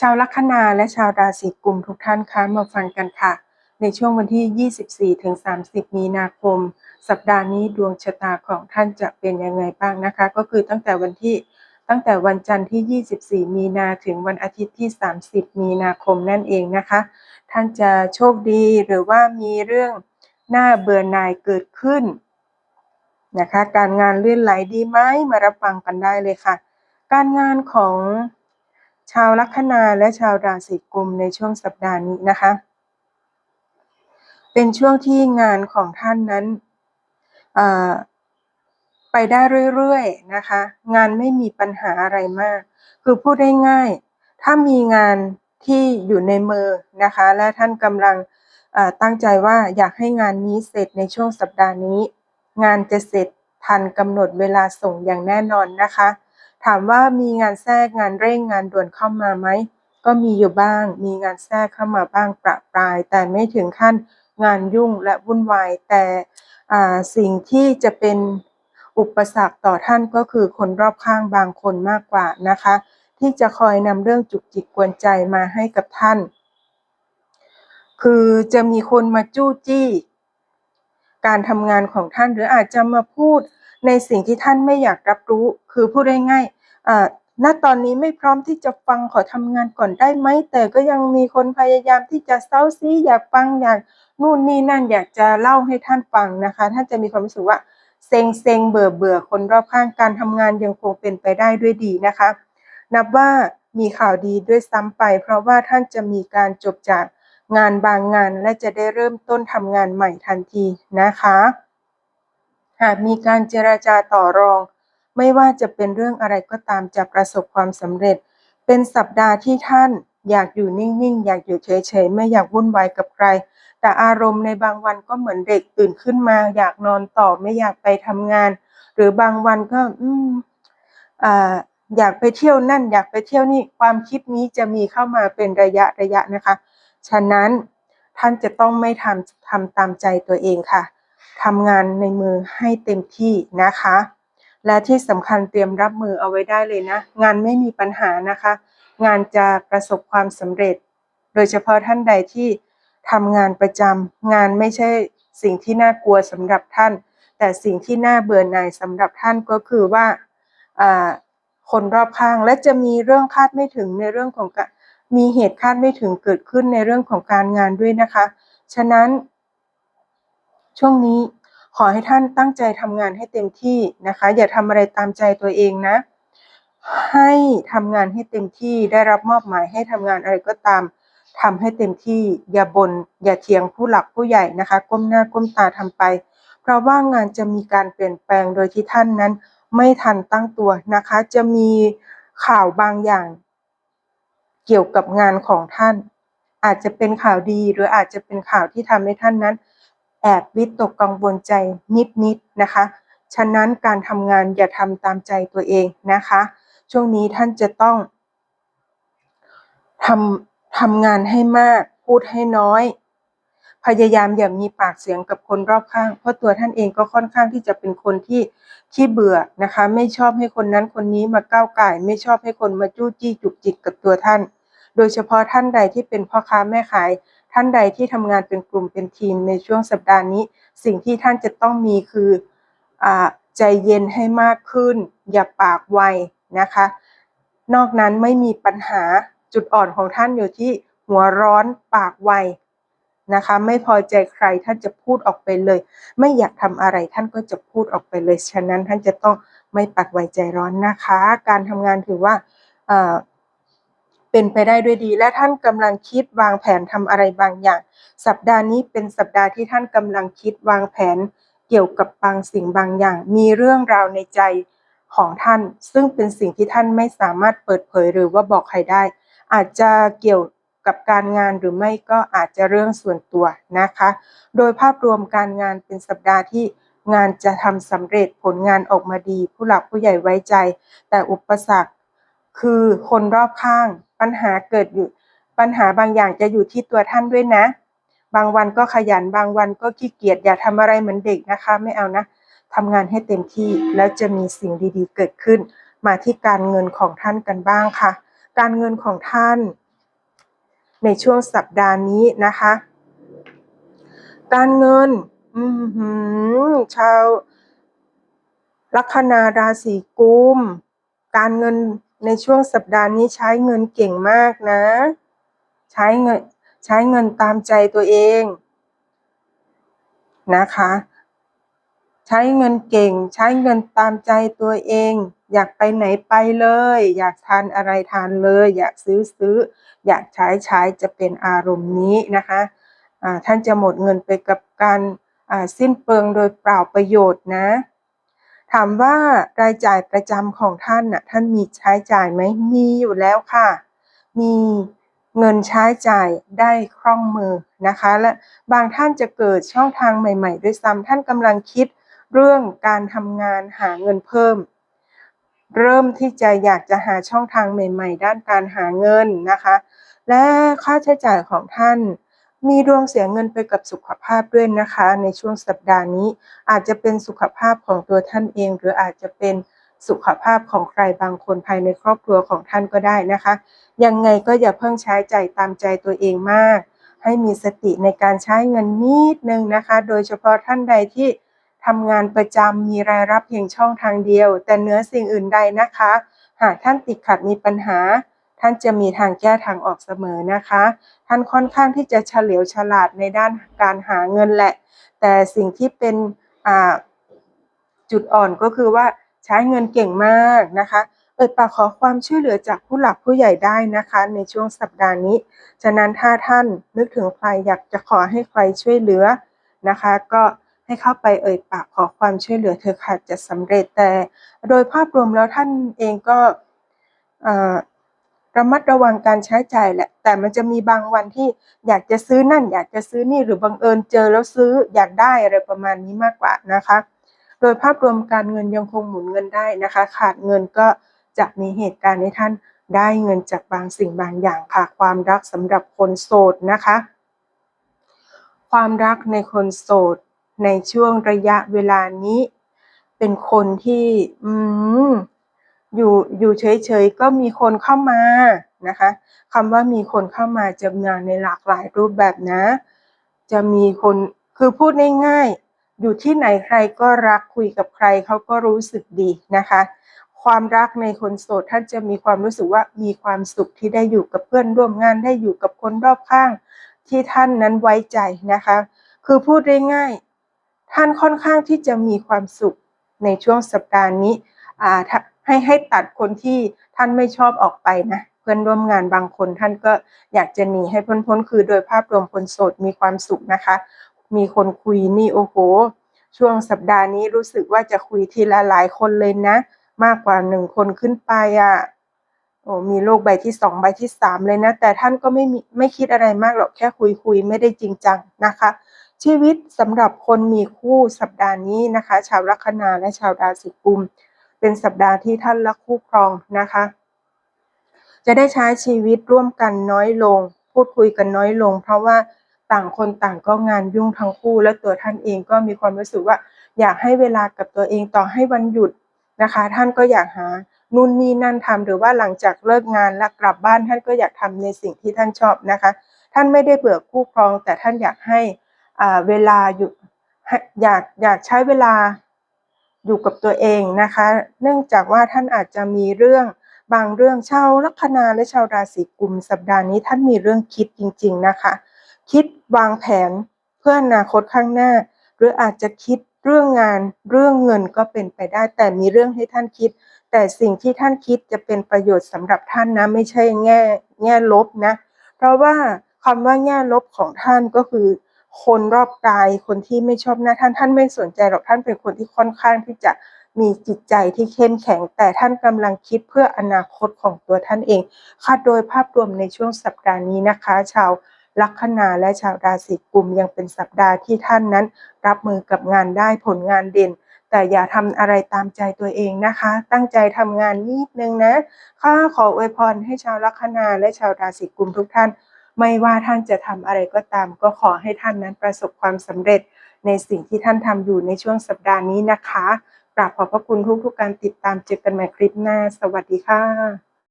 ชาวลัคนาและชาวราศีกุมทุกท่านคะมาฟังกันค่ะ ในช่วงวันที่ 24-30 มีนาคม สัปดาห์นี้ดวงชะตาของท่านจะเป็นยังไงบ้างนะคะ ก็คือตั้งแต่วันที่ตั้งแต่วันจันทร์ที่ 24 มีนาถึงวันอาทิตย์ที่ 30 มีนาคมนั่นเองนะคะ ท่านจะโชคดีหรือว่ามีเรื่องหน้าเบื่อหน่ายเกิดขึ้นนะคะ การงานเลื่อนไหลดีไหมมารับฟังกันได้เลยค่ะ การงานของ ชาวลัคนาและชาวราศีกุมในช่วงสัปดาห์นี้นะคะ เป็นช่วงที่งานของท่านนั้นไปได้เรื่อยๆนะคะ งานไม่มีปัญหาอะไรมาก คือพูดได้ง่าย ถ้ามีงานที่อยู่ในมือนะคะ และท่านกำลังตั้งใจว่าอยากให้งานนี้เสร็จในช่วงสัปดาห์นี้ งานจะเสร็จทันกำหนดเวลาส่งอย่างแน่นอนนะคะ ถามว่ามีงานแทรกงานเร่งงานด่วนเข้ามาไหมก็มีอยู่บ้าง มีงานแทรกเข้ามาบ้างประปราย แต่ไม่ถึงขั้นงานยุ่งและวุ่นวาย แต่สิ่งที่จะเป็นอุปสรรคต่อท่านก็คือคนรอบข้างบางคนมากกว่านะคะ ที่จะคอยนำเรื่องจุกจิกกวนใจมาให้กับท่าน คือจะมีคนมาจู้จี้ การทำงานของท่านหรืออาจจะมาพูดในสิ่งที่ท่านไม่อยากรับรู้ คือพูดง่าย ณตอนนี้ไม่พร้อมที่จะฟังขอทำงานก่อนได้ไหมแต่ก็ยังมีคนพยายามที่จะเศร้าซีอยากฟังอยากนู่นนี่นั่นอยากจะเล่าให้ท่านฟังนะคะท่านจะมีความรู้สึกว่าเซ็งเซ็งเบื่อเบื่อคนรอบข้างการทำงานยังคงเป็นไปได้ด้วยดีนะคะ นับว่ามีข่าวดีด้วยซ้ำไป เพราะว่าท่านจะมีการจบจากงานบางงานและจะได้เริ่มต้นทำงานใหม่ทันทีนะคะ หากมีการเจราจาต่อรอง ไม่ว่าจะเป็นเรื่องอะไรก็ตามจะประสบความสำเร็จ เป็นสัปดาห์ที่ท่านอยากอยู่นิ่งๆ อยากอยู่เฉยๆ ไม่อยากวุ่นวายกับใคร แต่อารมณ์ในบางวันก็เหมือนเด็กตื่นขึ้นมา อยากนอนต่อไม่อยากไปทำงาน หรือบางวันก็อืมอ่าอยากไปเที่ยวนั่น อยากไปเที่ยวนี่ความคิดนี้จะมีเข้ามาเป็นระยะระยะนะคะ ฉะนั้นท่านจะต้องไม่ทำทำตามใจตัวเองค่ะทำงานในมือให้เต็มที่นะคะ และที่สำคัญเตรียมรับมือเอาไว้ได้เลยนะ งานไม่มีปัญหานะคะ งานจะประสบความสำเร็จ โดยเฉพาะท่านใดที่ทำงานประจำงานไม่ใช่สิ่งที่น่ากลัวสำหรับท่าน แต่สิ่งที่น่าเบื่อหน่ายสำหรับท่านก็คือว่าคนรอบข้างและจะมีเรื่องคาดไม่ถึงในเรื่องของมีเหตุคาดไม่ถึงเกิดขึ้นในเรื่องของการงานด้วยนะคะ ฉะนั้น ช่วงนี้ ขอให้ท่านตั้งใจทำงานให้เต็มที่นะคะ อย่าทำอะไรตามใจตัวเองนะ ให้ทำงานให้เต็มที่ได้รับมอบหมายให้ทำงานอะไรก็ตามทำให้เต็มที่อย่าบน่นอย่าเถียงผู้หลักผู้ใหญ่นะคะ ก้มหน้าก้มตาทำไป เพราะว่างานจะมีการเปลี่ยนแปลงโดยที่ท่านนั้น ไม่ทันตั้งตัวนะคะ จะมีข่าวบางอย่าง เกี่ยวกับงานของท่าน อาจจะเป็นข่าวดีหรืออาจจะเป็นข่าวที่ทำให้ท่านนั้น แอบวิตกกังวลใจนิดๆนะคะ ฉะนั้นการทำงานอย่าทำตามใจตัวเองนะคะ ช่วงนี้ท่านจะต้องทำทำงานให้มาก พูดให้น้อย พยายามอย่ามีปากเสียงกับคนรอบข้าง เพราะตัวท่านเองก็ค่อนข้างที่จะเป็นคนที่ขี้เบื่อนะคะ ไม่ชอบให้คนนั้นคนนี้มาก้าวไก่ไม่ชอบให้คนมาจู้จี้จุกจิกกับตัวท่าน โดยเฉพาะท่านใดที่เป็นพ่อค้าแม่ขาย ท่านใดที่ทำงานเป็นกลุ่มเป็นทีมในช่วงสัปดาห์นี้ สิ่งที่ท่านจะต้องมีคืออใจเย็นให้มากขึ้น อย่าปากไวนะคะ นอกนั้นไม่มีปัญหาจุดอ่อนของท่านอยู่ที่หัวร้อนปากไวนะคะ ไม่พอใจใครท่านจะพูดออกไปเลย ไม่อยากทำอะไรท่านก็จะพูดออกไปเลย ฉะนั้นท่านจะต้องไม่ปากไวใจร้อนนะคะ การทำงานถือว่า เป็นไปได้ด้วยดี และท่านกำลังคิดวางแผนทำอะไรบางอย่าง สัปดาห์นี้เป็นสัปดาห์ที่ท่านกำลังคิดวางแผน เกี่ยวกับบางสิ่งบางอย่าง มีเรื่องราวในใจของท่าน ซึ่งเป็นสิ่งที่ท่านไม่สามารถเปิดเผยหรือว่าบอกใครได้ อาจจะเกี่ยวกับการงานหรือไม่ก็อาจจะเรื่องส่วนตัวนะคะ โดยภาพรวมการงานเป็นสัปดาห์ที่งานจะทำสำเร็จผลงานออกมาดี ผู้หลักผู้ใหญ่ไว้ใจ แต่อุปสรรค คือคนรอบข้าง ปัญหาเกิดอยู่ ปัญหาบางอย่างจะอยู่ที่ตัวท่านด้วยนะ บางวันก็ขยันบางวันก็ขี้เกียจอย่าทำอะไรเหมือนเด็กนะคะ ไม่เอานะทำงานให้เต็มที่แล้วจะมีสิ่งดีๆ เกิดขึ้น มาที่การเงินของท่านกันบ้างค่ะ การเงินของท่าน ในช่วงสัปดาห์นี้นะคะ การเงิน อือหือชาวลัคนาราศีกุม การเงิน ในช่วงสัปดาห์นี้ใช้เงินเก่งมากนะ ใช้เงินใช้เงินตามใจตัวเองนะคะ ใช้เงินเก่ง ใช้เงินตามใจตัวเอง อยากไปไหนไปเลย อยากทานอะไรทานเลย อยากซื้อซื้อ อยากใช้ใช้จะเป็นอารมณ์นี้นะคะะท่านจะหมดเงินไปกับการสิ้นเปลืองโดยเปล่าประโยชน์นะ ถามว่ารายจ่ายประจำของท่านน่ะท่านมีใช้จ่ายไหมมีอยู่แล้วค่ะ มีเงินใช้จ่ายได้คล่องมือนะคะ และบางท่านจะเกิดช่องทางใหม่ ๆ ด้วยซ้ำท่านกำลังคิดเรื่องการทำงานหาเงินเพิ่ม เริ่มที่จะอยากจะหาช่องทางใหม่ ๆ ด้านการหาเงินนะคะ และค่าใช้จ่ายของท่าน มีดวงเสียเงินไปกับสุขภาพด้วยนะคะ ในช่วงสัปดาห์นี้ อาจจะเป็นสุขภาพของตัวท่านเอง หรืออาจจะเป็นสุขภาพของใครบางคนภายในครอบครัวของท่านก็ได้นะคะ ยังไงก็อย่าเพิ่งใช้ใจตามใจตัวเองมาก ให้มีสติในการใช้เงินนิดนึงนะคะ โดยเฉพาะท่านใดที่ทำงานประจำมีรายรับเพียงช่องทางเดียว แต่เนื้อสิ่งอื่นใดนะคะ หากท่านติดขัดมีปัญหา ท่านจะมีทางแก้ทางออกเสมอนะคะ ท่านค่อนข้างที่จะเฉลียวฉลาดในด้านการหาเงินแหละ แต่สิ่งที่เป็นจุดอ่อนก็คือว่าใช้เงินเก่งมากนะคะ เอ่ยปากขอความช่วยเหลือจากผู้หลักผู้ใหญ่ได้นะคะ ในช่วงสัปดาห์นี้ ฉะนั้นถ้าท่านนึกถึงใครอยากจะขอให้ใครช่วยเหลือนะคะ ก็ให้เข้าไปเอ่ยปากขอความช่วยเหลือเธอค่ะจะสำเร็จแต่ โดยภาพรวมแล้วท่านเองก็ ระมัดระวังการใช้จ่ายแหละ แต่มันจะมีบางวันที่อยากจะซื้อนั่น อยากจะซื้อนี่หรือบังเอิญเจอแล้วซื้ออยากได้อะไรประมาณนี้มากกว่านะคะ โดยภาพรวมการเงินยังคงหมุนเงินได้นะคะ ขาดเงินก็จะมีเหตุการณ์ในท่านได้เงินจากบางสิ่งบางอย่างค่ะ ความรักสำหรับคนโสดนะคะ ความรักในคนโสดในช่วงระยะเวลานี้ เป็นคนที่ อืม อยู่อยู่เฉยๆก็มีคนเข้ามานะคะคำว่ามีคนเข้ามาจะงานในหลากหลายรูปแบบนะ จะมีคนคือพูดง่ายๆอยู่ที่ไหนใครก็รักคุยกับใครเขาก็รู้สึกดีนะคะ ความรักในคนโสดท่านจะมีความรู้สึกว่ามีความสุขที่ได้อยู่กับเพื่อนร่วมงานได้อยู่กับคนรอบข้างที่ท่านนั้นไว้ใจนะคะ คือพูดได้ง่าย ท่านค่อนข้างที่จะมีความสุขในช่วงสัปดาห์นี้อ่า ให้ให้ตัดคนที่ท่านไม่ชอบออกไปนะเพื่อนร่วมงานบางคนท่านก็อยากจะหนีให้พ้นพ้นคือโดยภาพรวมคนโสดมีความสุขนะคะ มีคนคุยนี่โอ้โหช่วงสัปดาห์นี้รู้สึกว่าจะคุยทีละหลายคนเลยนะ มากกว่าหนึ่งคนขึ้นไปอะโอ้มีโลกใบที่สองใบที่สามเลยนะ แต่ท่านก็ไม่มีไม่คิดอะไรมากหรอกแค่คุยคุยไม่ได้จริงจังนะคะ ชีวิตสำหรับคนมีคู่สัปดาห์นี้นะคะ ชาวลัคนาและชาวราศีกุม เป็นสัปดาห์ที่ท่านรักคู่ครองนะคะ จะได้ใช้ชีวิตร่วมกันน้อยลง พูดคุยกันน้อยลง เพราะว่าต่างคนต่างก็งานยุ่งทั้งคู่ และตัวท่านเองก็มีความรู้สึกว่า อยากให้เวลากับตัวเองต่อให้วันหยุดนะคะ ท่านก็อยากหานู่นนี่นั่นทำหรือว่าหลังจากเลิกงานแล้วกลับบ้านท่านก็อยากทำในสิ่งที่ท่านชอบนะคะ ท่านไม่ได้เบื่อคู่ครอง แต่ท่านอยากให้เวลาอยู่อยากอยากใช้เวลา อยู่กับตัวเองนะคะ เนื่องจากว่าท่านอาจจะมีเรื่องบางเรื่องชาวลัคนาและชาวราศีกุมสัปดาห์นี้ท่านมีเรื่องคิดจริง ๆนะคะ คิดวางแผนเพื่ออนาคตข้างหน้า หรืออาจจะคิดเรื่องงานเรื่องเงินก็เป็นไปได้ แต่มีเรื่องให้ท่านคิด แต่สิ่งที่ท่านคิดจะเป็นประโยชน์สำหรับท่านนะ ไม่ใช่แง่แง่ลบนะ เพราะว่าคำว่าแง่ลบของท่านก็คือ คนรอบกายคนที่ไม่ชอบหน้าท่านท่านไม่สนใจหรอกท่านเป็นคนที่ค่อนข้างที่จะมีจิตใจที่เข้มแข็ง แต่ท่านกำลังคิดเพื่ออนาคตของตัวท่านเองคาดโดยภาพรวมในช่วงสัปดาห์นี้นะคะ ชาวลัคนาและชาวราศีกุมยังเป็นสัปดาห์ที่ท่านนั้น รับมือกับงานได้ผลงานเด่น แต่อย่าทำอะไรตามใจตัวเองนะคะ ตั้งใจทำงานนิดนึงนะข้าขออวยพรให้ชาวลัคนาและชาวราศีกุมทุกท่าน ไม่ว่าท่านจะทำอะไรก็ตาม ก็ขอให้ท่านนั้นประสบความสำเร็จ ในสิ่งที่ท่านทำอยู่ในช่วงสัปดาห์นี้นะคะกราบขอบพระคุณทุกๆกการติดตามเจอกันใหม่คลิปหน้า สวัสดีค่ะ